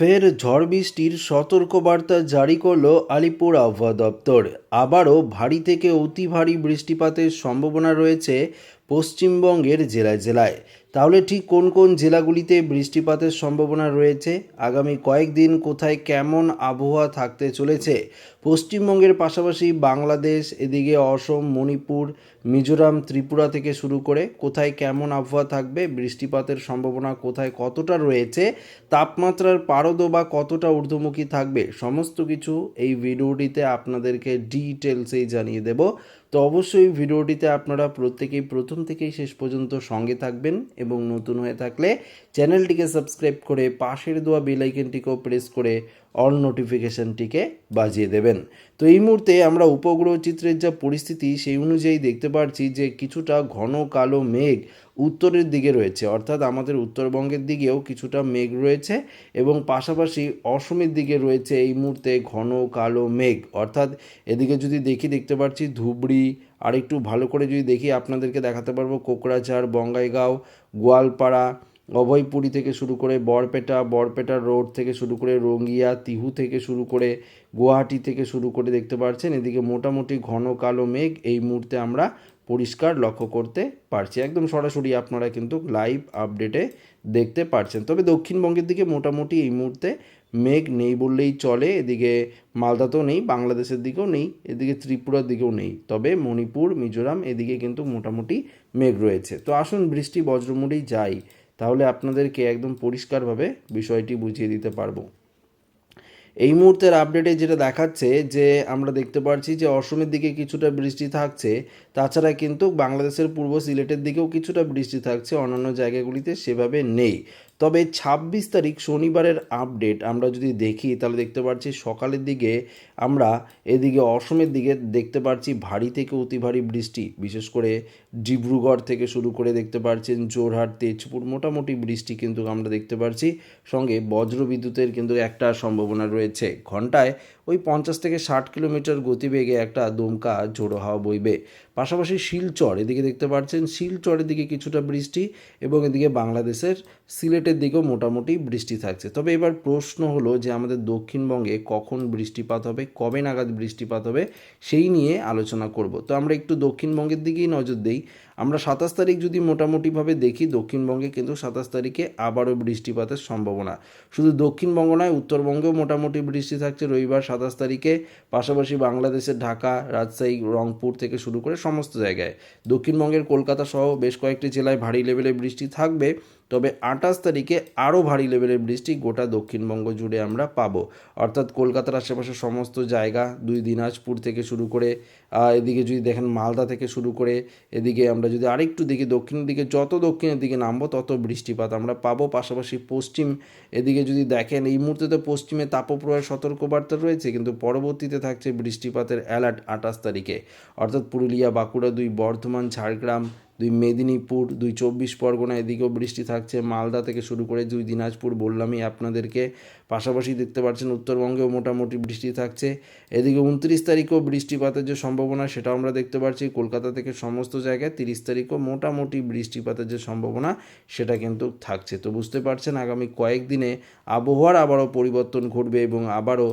ফের ঝড় বৃষ্টির সতর্কবার্তা জারি করল আলিপুর আবহাওয়া দপ্তর। আবারও ভারী থেকে অতি ভারী বৃষ্টিপাতের সম্ভাবনা রয়েছে পশ্চিমবঙ্গের জেলায় জেলায়। তাহলে ঠিক কোন কোন জেলাগুলিতে বৃষ্টিপাতের সম্ভাবনা রয়েছে? আগামী কয়েকদিন কোথায় কেমন আবহাওয়া থাকতে চলেছে? পশ্চিমবঙ্গের পাশাপাশি বাংলাদেশ, এদিকে অসম, মণিপুর, মিজোরাম, ত্রিপুরা থেকে শুরু করে কোথায় কেমন আবহাওয়া থাকবে? বৃষ্টিপাতের সম্ভাবনা কোথায় কতটা রয়েছে? তাপমাত্রার পারদ বা কতটা ঊর্ধ্বমুখী থাকবে? সমস্ত কিছু এই ভিডিওটিতে আপনাদেরকে ডিটেলসেই জানিয়ে দেব। তো অবশ্যই ভিডিওটিতে আপনারা প্রত্যেকেই প্রথম থেকেই শেষ পর্যন্ত সঙ্গে থাকবেন এবং নতুন হয়ে থাকলে চ্যানেলটিকে সাবস্ক্রাইব করে পাশের দেওয়া বেলাইকেনটিকেও প্রেস করে অল নোটিফিকেশনটিকে বাজিয়ে দেবেন। তো এই মুহূর্তে আমরা উপগ্রহ চিত্রের যা পরিস্থিতি, সেই অনুযায়ী দেখতে পাচ্ছি যে কিছুটা ঘন কালো মেঘ উত্তরের দিকে রয়েছে। অর্থাৎ আমাদের উত্তরবঙ্গের দিকেও কিছুটা মেঘ রয়েছে এবং পাশাপাশি অসমের দিকে রয়েছে এই মুহূর্তে ঘন কালো মেঘ। অর্থাৎ এদিকে যদি দেখি, দেখতে পাচ্ছি ধুবড়ি আর একটু ভালো করে যদি দেখি, আপনাদেরকে দেখাতে পারব কোকড়াঝাড় বঙ্গাইগাঁও, গোয়ালপাড়া অভয়পুরি থেকে শুরু করে বরপেটা বরপেটা রোড থেকে শুরু করে রঙ্গিয়া, তিহু থেকে শুরু করে গুয়াহাটি থেকে শুরু করে দেখতে পাচ্ছেন এদিকে মোটামুটি ঘন কালো মেঘ এই মুহূর্তে আমরা পরিষ্কার লক্ষ্য করতে পারছি। একদম সরাসরি আপনারা কিন্তু লাইভ আপডেটে দেখতে পারছেন। তবে দক্ষিণবঙ্গের দিকে মোটামুটি এই মুহূর্তে মেঘ নেই বললেই চলে। এদিকে মালদাতেও নেই, বাংলাদেশের দিকেও নেই, এদিকে ত্রিপুরার দিকেও নেই। তবে মণিপুর, মিজোরাম এদিকে কিন্তু মোটামুটি মেঘ রয়েছে। তো আসুন বৃষ্টি বজ্রমুড়েই যাই। তাহলে আপনাদেরকে একদম পরিষ্কারভাবে বিষয়টি বুঝিয়ে দিতে পারব। এই মুহূর্তের আপডেটে যেটা দেখাচ্ছে যে আমরা দেখতে পাচ্ছি যে অসমের দিকে কিছুটা বৃষ্টি থাকছে, তাছাড়া কিন্তু বাংলাদেশের পূর্ব সিলেটের দিকেও কিছুটা বৃষ্টি থাকছে, অন্যান্য জায়গাগুলিতে সেভাবে নেই। তবে ছাব্বিশ তারিখ শনিবারের আপডেট আমরা যদি দেখি, তাহলে দেখতে পাচ্ছি সকালের দিকে আমরা এদিকে অসমের দিকে দেখতে পাচ্ছি ভারী থেকে অতি ভারী বৃষ্টি। বিশেষ করে ডিব্রুগড় থেকে শুরু করে দেখতে পাচ্ছেন জোরহাট তেজপুর মোটামুটি বৃষ্টি কিন্তু আমরা দেখতে পাচ্ছি সঙ্গে বজ্রবিদ্যুতের কিন্তু একটা সম্ভাবনা রয়েছে। ঘন্টায় ওই পঞ্চাশ থেকে ষাট কিলোমিটার গতিবেগে একটা দমকা ঝোড়ো হাওয়া বইবে। পাশাপাশি শিলচর, এদিকে দেখতে পাচ্ছেন শিলচরের দিকে কিছুটা বৃষ্টি এবং এদিকে বাংলাদেশের সিলেটের দিকেও মোটামুটি বৃষ্টি থাকছে। তবে এবার প্রশ্ন হলো যে আমাদের দক্ষিণবঙ্গে কখন বৃষ্টিপাত হবে, কবে নাগাদ বৃষ্টিপাত হবে, সেই নিয়ে আলোচনা করব। তো আমরা একটু দক্ষিণবঙ্গের দিকেই নজর দিই। আমরা সাতাশ তারিখ যদি মোটামুটিভাবে দেখি, দক্ষিণবঙ্গে কিন্তু সাতাশ তারিখে আবারও বৃষ্টিপাতের সম্ভাবনা। শুধু দক্ষিণবঙ্গ নয়, উত্তরবঙ্গেও মোটামুটি বৃষ্টি থাকছে। রবিবার সাতাশ তারিখে পাশাপাশি বাংলাদেশের ঢাকা, রাজশাহী, রংপুর থেকে শুরু করে সমস্ত জায়গায়। দক্ষিণবঙ্গের কলকাতা সহ বেশ কয়েকটি জেলায় ভারী লেভেলে বৃষ্টি থাকবে। তবে আঠাশ তারিখে আরও ভারী লেভেলের বৃষ্টি গোটা দক্ষিণবঙ্গ জুড়ে আমরা পাবো। অর্থাৎ কলকাতার আশেপাশে সমস্ত জায়গা দুই দিনাজপুর থেকে শুরু করে এদিকে যদি দেখেন মালদা থেকে শুরু করে, এদিকে আমরা যদি আরেকটু দেখি দক্ষিণের দিকে, যত দক্ষিণের দিকে নামবো তত বৃষ্টিপাত আমরা পাবো। পাশাপাশি পশ্চিম, এদিকে যদি দেখেন এই মুহূর্তে তো পশ্চিমে তাপপ্রবাহের সতর্কবার্তা রয়েছে, কিন্তু পরবর্তীতে থাকছে বৃষ্টিপাতের অ্যালার্ট আঠাশ তারিখে। অর্থাৎ পুরুলিয়া, বাঁকুড়া দুই, বর্ধমান, ঝাড়গ্রাম দুই মেদিনীপুর, দুই চব্বিশ পরগনা, এদিকেও বৃষ্টি থাকছে। মালদা থেকে শুরু করে দুই দিনাজপুর বললামই আপনাদেরকে। পাশাপাশি দেখতে পাচ্ছেন উত্তরবঙ্গেও মোটামুটি বৃষ্টি থাকছে। এদিকে উনত্রিশ তারিখেও বৃষ্টিপাতের যে সম্ভাবনা, সেটাও আমরা দেখতে পাচ্ছি। কলকাতা থেকে সমস্ত জায়গায় তিরিশ তারিখও মোটামুটি বৃষ্টিপাতের যে সম্ভাবনা, সেটা কিন্তু থাকছে। তো বুঝতে পারছেন, আগামী কয়েকদিনে আবহাওয়ার আবারও পরিবর্তন ঘটবে এবং আবারও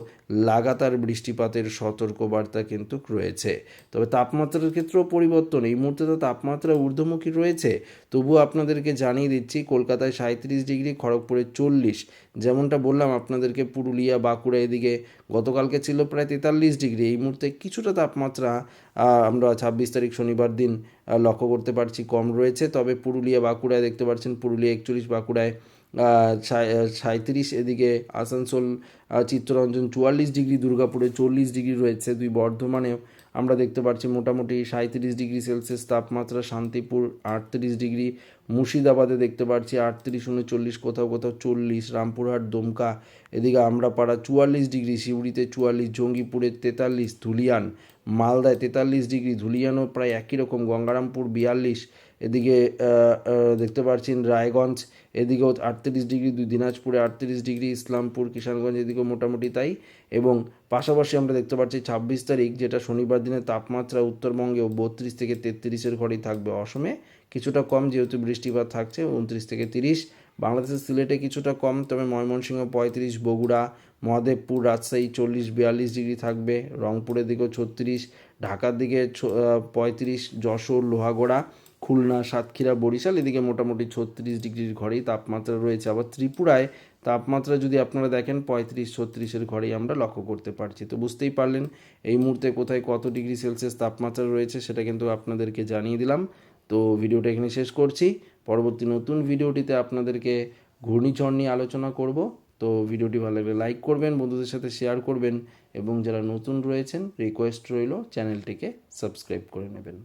লাগাতার বৃষ্টিপাতের সতর্কবার্তা কিন্তু রয়েছে। তবে তাপমাত্রার ক্ষেত্রেও পরিবর্তন, এই মুহূর্তে তো তাপমাত্রা ঊর্ধ্বমুখী রয়েছে। তবুও আপনাদেরকে জানিয়ে দিচ্ছি, কলকাতায় সাঁত্রিশ ডিগ্রি, খড়গপুরে চল্লিশ। যেমনটা বললাম আপনাদেরকে পুরুলিয়া, বাঁকুড়া এদিকে গতকালকে ছিল প্রায় তেতাল্লিশ ডিগ্রি। এই মুহূর্তে কিছুটা তাপমাত্রা আমরা ছাব্বিশ তারিখ শনিবার দিন লক্ষ্য করতে পারছি কম রয়েছে। তবে পুরুলিয়া, বাঁকুড়ায় দেখতে পাচ্ছেন পুরুলিয়া একচল্লিশ, বাঁকুড়ায় সাঁত্রিশ এদিকে আসানসোল চিত্তরঞ্জন চুয়াল্লিশ ডিগ্রি, দুর্গাপুরে চল্লিশ ডিগ্রি রয়েছে। দুই বর্ধমানে আমরা দেখতে পাচ্ছি মোটামুটি সাঁত্রিশ ডিগ্রি সেলসিয়াস তাপমাত্রা, শান্তিপুর আটত্রিশ ডিগ্রি, মুর্শিদাবাদে দেখতে পাচ্ছি আটত্রিশ, উনচল্লিশ, কোথাও কোথাও চল্লিশ, রামপুরহাট, দমকা, এদিকে আমরা পাড়া চুয়াল্লিশ ডিগ্রি, শিউড়িতে চুয়াল্লিশ, জঙ্গিপুরে তেতাল্লিশ, ধুলিয়ান মালদায় তেতাল্লিশ ডিগ্রি ধুলিয়ানও প্রায় একই রকম, গঙ্গারামপুর বিয়াল্লিশ, এদিকে দেখতে পাচ্ছেন রায়গঞ্জ, এদিকেও আটত্রিশ ডিগ্রি, দুই দিনাজপুরে আটত্রিশ ডিগ্রি, ইসলামপুর, কিষানগঞ্জ এদিকেও মোটামুটি তাই, এবং পাশাপাশি আমরা দেখতে পাচ্ছি ছাব্বিশ তারিখ, যেটা শনিবার দিনে তাপমাত্রা উত্তরবঙ্গেও বত্রিশ থেকে তেত্রিশের ঘরেই থাকবে, অসমে কিছুটা কম যেহেতু বৃষ্টিপাত থাকছে, উনত্রিশ থেকে তিরিশ বাংলাদেশের সিলেটে কিছুটা কম, তবে ময়মনসিংহ পঁয়ত্রিশ, বগুড়া, মহাদেবপুর, রাজশাহী চল্লিশ, বিয়াল্লিশ ডিগ্রি থাকবে। রংপুরের দিকেও ছত্রিশ, ঢাকার দিকে পঁয়ত্রিশ, যশোর, লোহাগড়া, খুলনা, সাতক্ষীরা, বরিশাল, এদিকে মোটামুটি ছত্রিশ ডিগ্রির ঘরেই তাপমাত্রা রয়েছে। আবার ত্রিপুরায় তাপমাত্রা যদি আপনারা দেখেন, পঁয়ত্রিশ, ছত্রিশের ঘরেই আমরা লক্ষ্য করতে পারছি। তো বুঝতেই পারলেন এই মুহূর্তে কোথায় কত ডিগ্রি সেলসিয়াস তাপমাত্রা রয়েছে, সেটা কিন্তু আপনাদেরকে জানিয়ে দিলাম। তো ভিডিওটা এখানে শেষ করছি। পরবর্তী নতুন ভিডিওটিতে আপনাদেরকে ঘূর্ণিঝড় নিয়ে আলোচনা করব। তো ভিডিওটি ভালো লাগলে লাইক করবেন, বন্ধুদের সাথে শেয়ার করবেন এবং যারা নতুন রয়েছেন রিকোয়েস্ট রইল, চ্যানেলটিকে সাবস্ক্রাইব করে নেবেন।